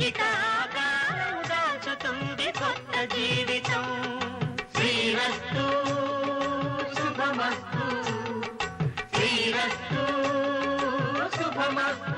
ఇక ఆకారం దాచుతుంది కొత్త జీవితం. శ్రీరస్తు శుభమస్తు. శ్రీరస్తు శుభమస్తు.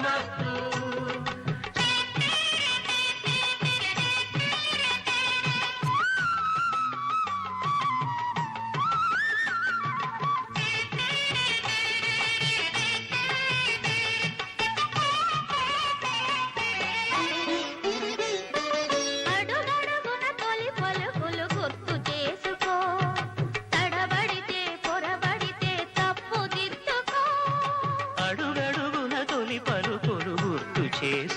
శుభమస్తు